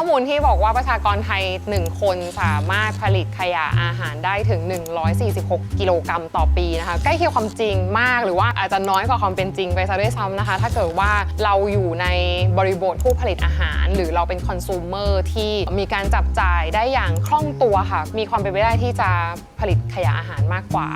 ข้อมูลที่บอกว่าประชากรไทย 1 คนสามารถผลิตขยะอาหารได้ถึง 146 กิโลกรัมต่อปีนะคะ ใกล้เคียงความจริงมากหรือว่าอาจจะน้อยกว่าความเป็นจริงไปซะด้วยซ้ำนะคะ ถ้าเกิดว่าเราอยู่ในบริบทผู้ผลิตอาหาร หรือเราเป็นคอน sumer ที่มีการจับจ่ายได้อย่างคล่องตัวค่ะ มีความเป็นไปได้ที่จะผลิตขยะอาหารมากกว่า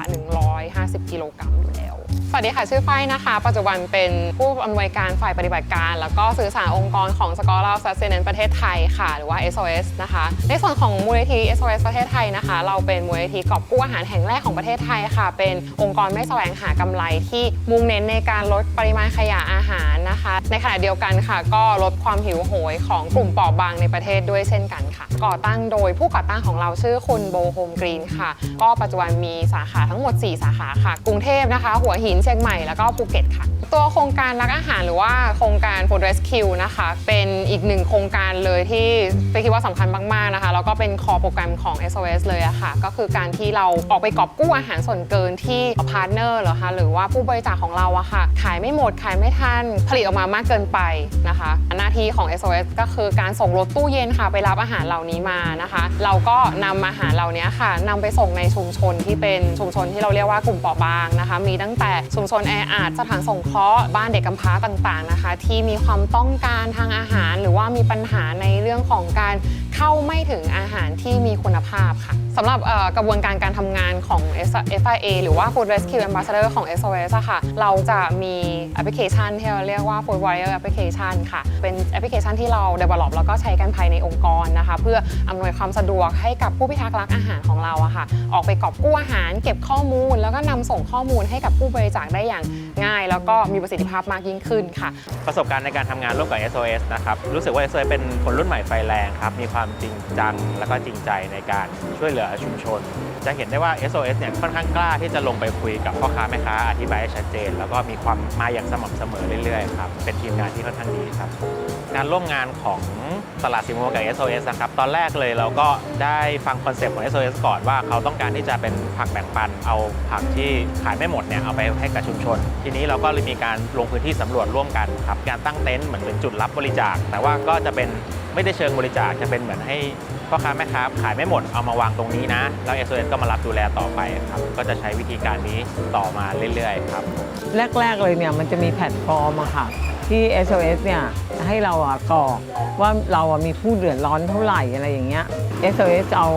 150 กิโลกรัมอยู่แล้ว สวัสดีค่ะชื่อฝ้ายนะคะ ปัจจุบันเป็นผู้อำนวยการฝ่ายปฏิบัติการ แล้วก็สื่อสารองค์กรของสกอร์ลาซัสเซนประเทศไทยค่ะ หรือว่า SOS นะคะ ในส่วนของมูลนิธิ SOS ประเทศไทยนะคะ เราเป็นมูลนิธิกอบกู้อาหารแห่งแรกของประเทศไทยค่ะ เป็นองค์กรไม่แสวงหากำไรที่มุ่งเน้นในการลดปริมาณขยะอาหารนะคะ ในขณะเดียวกันค่ะ ก็ลดความหิวโหยของกลุ่มเปราะบางในประเทศด้วยเช่นกันค่ะ ก่อตั้งโดยผู้ก่อตั้งของเราชื่อคุณโบโฮมกรีนค่ะ ก็ปัจจุบันมีสาขาทั้งหมด 4 สาขาค่ะ กรุงเทพนะคะ หัวหินเชียงใหม่แล้วก็ภูเก็ตค่ะ ตัวโครงการรักอาหารหรือว่าโครงการ Food Rescue นะคะ เป็นอีกหนึ่งโครงการเลยที่ไปคิดว่าสำคัญมาก ๆ นะคะ แล้วก็เป็นคอโปรแกรมของ SOS เลยอะค่ะ ก็คือการที่เราออกไปกอบกู้อาหารส่วนเกินที่พาร์ทเนอร์เหรอคะหรือว่าผู้บริจาคของเราอะค่ะ ขายไม่หมด ขายไม่ทัน ผลิตออกมามากเกินไปนะคะ หน้าที่ของ SOS ก็คือการส่งรถตู้เย็นค่ะ ไปรับอาหารเหล่านี้มานะคะ เราก็นำอาหารเหล่านี้ค่ะนำไปส่งในชุมชนที่เป็นชุมชนที่เราเรียกว่ากลุ่มเปราะบางนะคะ มีตั้งแต่ชุมชนแออัดสถานสงเคราะห์าะบ้านเด็กกำพร้าต่างๆนะคะ ที่มีความต้องการทางอาหาร หรือว่ามีปัญหาในเรื่องของการเข้าไม่ถึงอาหารที่มีคุณภาพค่ะสำหรับกระบวนการการทำงานของ FIA หรือว่า Food Rescue Ambassador ของ SOS อะค่ะ เราจะมีแอปพลิเคชันที่เราเรียกว่า Food Warrior Application ค่ะ เป็นแอปพลิเคชันที่เรา develop แล้วก็ใช้กันภายในองค์กรนะคะ เพื่ออำนวยความสะดวกให้กับผู้พิทักษ์รักอาหารของเราอะค่ะ ออกไปกอบกู้อาหาร เก็บข้อมูล แล้วก็นำส่งข้อมูลให้กับผู้บริจาคได้อย่างง่าย แล้วก็มีประสิทธิภาพมากยิ่งขึ้นค่ะ ประสบการณ์ในการทำงานร่วมกับ SOS นะครับ รู้สึกว่า SOS เป็นคนรุ่นใหม่ไฟแรงครับ มีความจริงจัง และก็จริงใจในการช่วยเหลือชุมชน จะเห็นได้ว่า SOS เนี่ยค่อนข้างกล้าที่จะลงไปคุยกับพ่อค้าแม่ค้าอธิบายให้ชัดเจน แล้วก็มีความมาอย่างสม่ำเสมอเรื่อยๆครับเป็นทีมงานที่ค่อนข้างดีครับ งานร่วมงานของตลาดสิงห์โมกับ SOS นะครับ ตอนแรกเลยเราก็ได้ฟังคอนเซปต์ของ SOS ก่อนว่าเขาต้องการที่จะเป็นผักแบ่งปัน เอาผักที่ขายไม่หมดเนี่ยเอาไปให้กับชุมชน ทีนี้เราก็เลยมีการลงพื้นที่สำรวจร่วมกันครับ การตั้งเต็นท์เหมือนเป็นจุดรับบริจาค แต่ว่าก็จะเป็นไม่ได้เชิงบริจาคจะเป็นเหมือนให้พ่อค้าแม่ค้าขายไม่หมดเอามาวางตรงนี้นะ แล้ว SOS ก็มารับดูแลต่อไปครับ ก็จะใช้วิธีการนี้ต่อมาเรื่อยๆครับ แรก ๆ เลยเนี่ยมันจะมีแพลตฟอร์มอะค่ะ ที่ SOS เนี่ยให้เราอะกรอกว่าเราอะมีผู้เดือดร้อนเท่าไหร่อะไรอย่างเงี้ย SOS เอา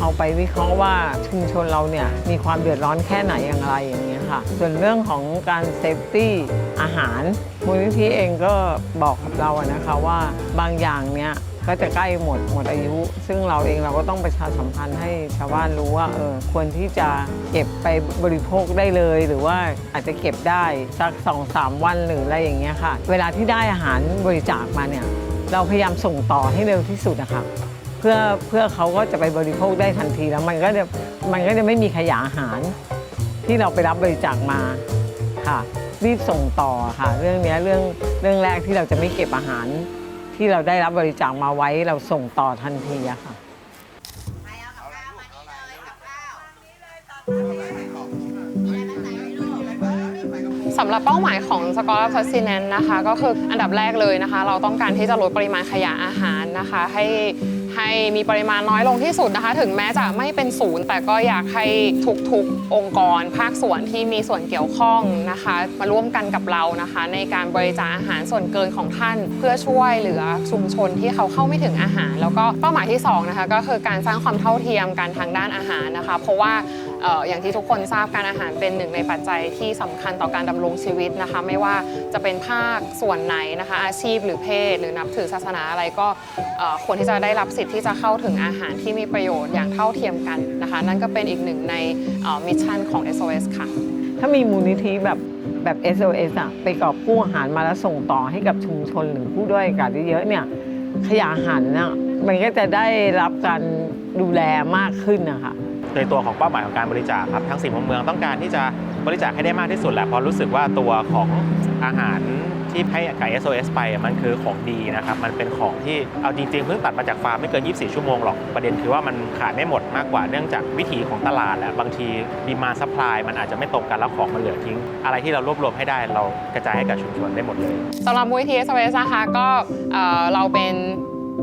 เอาไปวิเคราะห์ว่าชุมชนเราเนี่ยมีความเดือดร้อนแค่ไหนอย่างไรอย่างเงี้ยค่ะ ส่วนเรื่องของการเซฟตี้อาหารมูลนิธิเองก็บอกกับเราอะนะคะว่าบางอย่างเนี่ย ก็จะใกล้หมดหมดอายุ ซึ่งเราเองเราก็ต้องประชาสัมพันธ์ให้ชาวบ้านรู้ว่าเออควรที่จะเก็บไปบริโภคได้เลย หรือว่าอาจจะเก็บได้สัก2อสามวันหรืออะไรอย่างเงี้ยค่ะ เวลาที่ได้อาหารบริจาคมาเนี่ยเราพยายามส่งต่อให้เร็วที่สุดนะคะเพื่อเพื่อเขาก็จะไปบริโภคได้ทันทีแล้วมันก็จะมันก็จะไม่มีขยะอาหาร ที่เราไปรับบริจาคมาค่ะ รีบส่งต่อค่ะ เรื่องนี้เรื่องเรื่องแรกที่เราจะไม่เก็บอาหาร ที่เราได้รับบริจาคมาไว้เราส่งต่อทันทีอะค่ะ สำหรับเป้าหมายของ Scholar p l u s i n e n นะคะ ก็คืออันดับแรกเลยนะคะ เราต้องการที่จะลดปริมาณขยะอาหารนะคะ ให้ ให้มีปริมาณน้อยลงที่สุดนะคะ ถึงแม้จะไม่เป็นศูนย์ แต่ก็อยากให้ทุกๆองค์กร ภาคส่วนที่มีส่วนเกี่ยวข้องนะคะ มาร่วมกันกับเรานะคะ ในการบริจาคอาหารส่วนเกินของท่าน เพื่อช่วยเหลือชุมชนที่เขาเข้าไม่ถึงอาหาร แล้วก็เป้าหมายที่สองนะคะก็คือการสร้างความเท่าเทียมกันทางด้านอาหารนะคะ เพราะว่าอย่างที่ทุกคนทราบการอาหารเป็นหนึ่งในปัจจัยที่สำคัญต่อการดำรงชีวิตนะคะ ไม่ว่าจะเป็นภาคส่วนไหนนะคะ อาชีพหรือเพศ หรือนับถือศาสนาอะไรก็ควรที่จะได้รับสิทธิ์ที่จะเข้าถึงอาหารที่มีประโยชน์อย่างเท่าเทียมกันนะคะ นั่นก็เป็นอีกหนึ่งในมิชชั่นของ SOS ค่ะ ถ้ามีมูลนิธิแบบแบบ SOS อะไปกอบกู้อาหารมาแล้วส่งต่อให้กับชุมชนหรือผู้ด้อยโอกาสเยอะๆเนี่ยขยะอาหารน่ะมันก็จะได้รับการดูแลมากขึ้นนะคะในตัวของเป้าหมายของการบริจาคครับทั้งสี่มุมเมืองต้องการที่จะบริจาคให้ได้มากที่สุดแหละเพราะรู้สึกว่าตัวของอาหาร ที่ให้ไกับ SOS ไปมันคือของดีนะครับ มันเป็นของที่เอาจริงๆเพิ่งตัดมาจากฟาร์มไม่เกิน 24 ชั่วโมงหรอก ประเด็นคือว่ามันขายไม่หมดมากกว่าเนื่องจากวิถีของตลาดแหละบางทีดีมาซัพพลายมันอาจจะไม่ตรงกันแล้วของมันเหลือทิ้ง อะไรที่เรารวบรวมให้ได้เรากระจายให้กับชุมชนได้หมดเลยสำหรับมูลนิธิ SOS นะคะก็เอ่อเราเป็น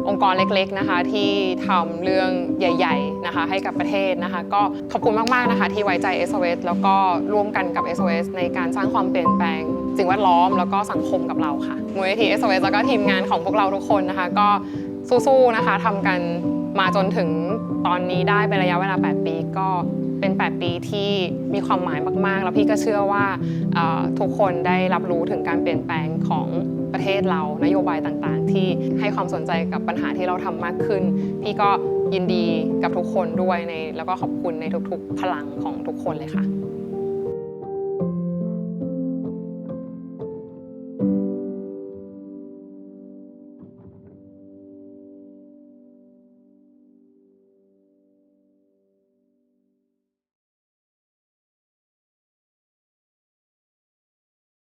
องค์กรเล็กๆนะคะที่ทำเรื่องใหญ่ๆนะคะให้กับประเทศนะคะ ก็ขอบคุณมากๆนะคะที่ไว้ใจ SOS แล้วก็ร่วมกันกับ SOS ในการสร้างความเปลี่ยนแปลง สิ่งแวดล้อมแล้วก็สังคมกับเราค่ะมูลนิธิ SOS แล้วก็ทีมงานของพวกเราทุกคนนะคะ ก็สู้ๆนะคะทำกันมาจนถึงตอนนี้ได้เป็นระยะเวลา 8 ปีก็เป็น 8 ปีที่มีความหมายมากๆ แล้วพี่ก็เชื่อว่าทุกคนได้รับรู้ถึงการเปลี่ยนแปลงของประเทศเรานโยบายต่างๆ ที่ให้ความสนใจกับปัญหาที่เราทำมากขึ้น พี่ก็ยินดีกับทุกคนด้วยในแล้วก็ขอบคุณในทุกๆ พลังของทุกคนเลยค่ะ